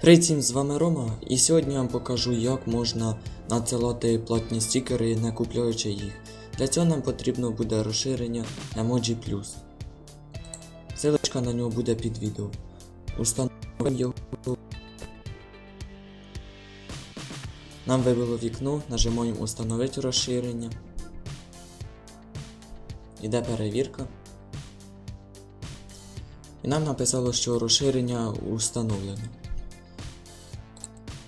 Привіт всім, з вами Рома, і сьогодні я вам покажу, як можна надсилати платні стікери, не купляючи їх. Для цього нам потрібно буде розширення Emoji Plus. Силочка на нього буде під відео. Установимо його. Нам вивело вікно, нажимаємо Установити розширення. Іде перевірка. І нам написало, що розширення установлено.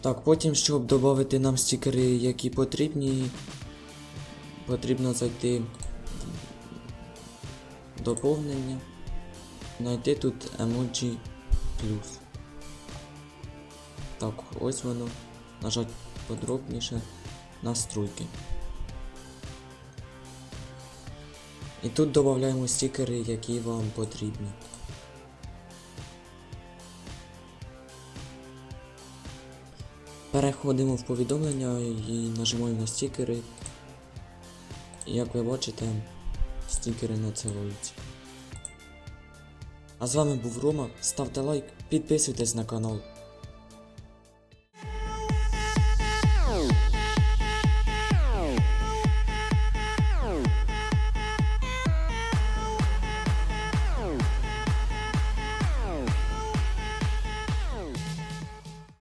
Так, потім, щоб додати нам стікери, які потрібні, потрібно зайти в доповнення, знайти тут Emoji Plus. Так, ось воно. Нажати подробніше настройки. І тут додаємо стікери, які вам потрібні. Переходимо в повідомлення і нажимаємо на стікери. Як ви бачите, стікери надсилаються. А з вами був Рома. Ставте лайк, підписуйтесь на канал.